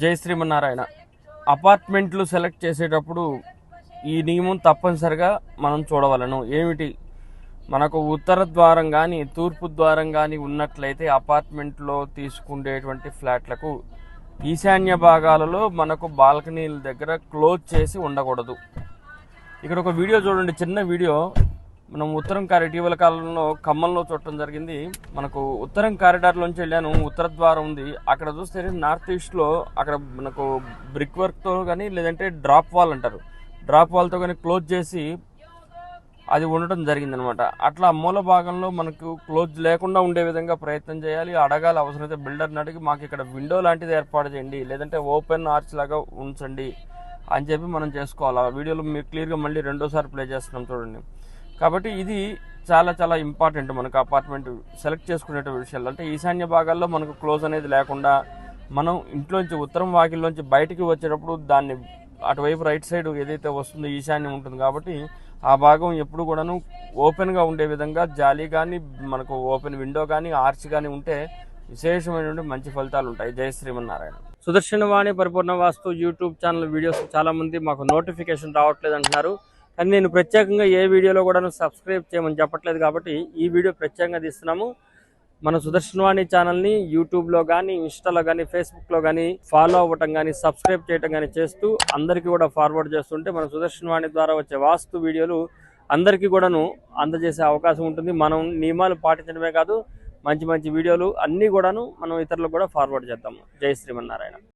జై శ్రీమన్నారాయణ. అపార్ట్మెంట్లు సెలెక్ట్ చేసేటప్పుడు ఈ నియమం తప్పనిసరిగా మనం చూడవలను. ఏమిటి? మనకు ఉత్తర ద్వారం కానీ తూర్పు ద్వారం కానీ ఉన్నట్లయితే అపార్ట్మెంట్లో తీసుకునేటువంటి ఫ్లాట్లకు ఈశాన్య భాగాలలో మనకు బాల్కనీల దగ్గర క్లోజ్ చేసి ఉండకూడదు. ఇక్కడ ఒక వీడియో చూడండి చిన్న వీడియో. మనం ఉత్తరం కారి ఇటీవల కాలంలో ఖమ్మంలో చూడటం జరిగింది. మనకు ఉత్తరం కారిడార్లోంచి వెళ్ళాను. ఉత్తర ద్వారం ఉంది. అక్కడ చూస్తే నార్త్ ఈస్ట్లో అక్కడ మనకు బ్రిక్ వర్క్తో కానీ లేదంటే డ్రాప్ వాల్ అంటారు. డ్రాప్ వాల్తో కానీ క్లోజ్ చేసి అది ఉండటం జరిగిందనమాట. అట్లా మూల భాగంలో మనకు క్లోజ్ లేకుండా ఉండే విధంగా ప్రయత్నం చేయాలి. అడగాలి. అవసరమైతే బిల్డర్ని అడిగి మాకు ఇక్కడ విండో లాంటిది ఏర్పాటు చేయండి. లేదంటే ఓపెన్ ఆర్చ్ లాగా ఉంచండి అని చెప్పి మనం చేసుకోవాలి. ఆ వీడియోలో మీరు క్లియర్గా మళ్ళీ రెండోసారి ప్లే చేస్తున్నాం చూడండి. కాబట్టి ఇది చాలా చాలా ఇంపార్టెంట్ మనకు అపార్ట్మెంట్ సెలెక్ట్ చేసుకునే విషయాలు. అంటే ఈశాన్య భాగాల్లో మనకు క్లోజ్ అనేది లేకుండా మనం ఇంట్లోంచి ఉత్తరం వాకిల్లోంచి బయటికి వచ్చేటప్పుడు దాన్ని అటువైపు రైట్ సైడ్ ఏదైతే వస్తుందో ఈశాన్యం ఉంటుంది కాబట్టి ఆ భాగం ఎప్పుడు కూడాను ఓపెన్గా ఉండే విధంగా జాలీ కానీ మనకు ఓపెన్ విండో కానీ ఆర్చ్ కానీ ఉంటే విశేషమైనటువంటి మంచి ఫలితాలు ఉంటాయి. జయ శ్రీమన్నారాయణ. సుదర్శన వాణి పరిపూర్ణ వాస్తు యూట్యూబ్ ఛానల్ వీడియోస్ చాలామంది మాకు నోటిఫికేషన్ రావట్లేదు అంటున్నారు కానీ నేను ప్రత్యేకంగా ఏ వీడియోలో కూడా సబ్స్క్రైబ్ చేయమని చెప్పట్లేదు కాబట్టి ఈ వీడియో ప్రత్యేకంగా తీస్తున్నాము. మన సుదర్శనవాణి ఛానల్ని యూట్యూబ్లో కానీ ఇన్స్టాలో కానీ ఫేస్బుక్లో కానీ ఫాలో అవ్వటం కానీ సబ్స్క్రైబ్ చేయటం కానీ చేస్తూ అందరికీ కూడా ఫార్వర్డ్ చేస్తుంటే మన సుదర్శనవాణి ద్వారా వచ్చే వాస్తు వీడియోలు అందరికీ కూడాను అందజేసే అవకాశం ఉంటుంది. మనం నియమాలు పాటించడమే కాదు మంచి మంచి వీడియోలు అన్నీ కూడాను మనం ఇతరులకు కూడా ఫార్వర్డ్ చేద్దాము. జై శ్రీమన్నారాయణ.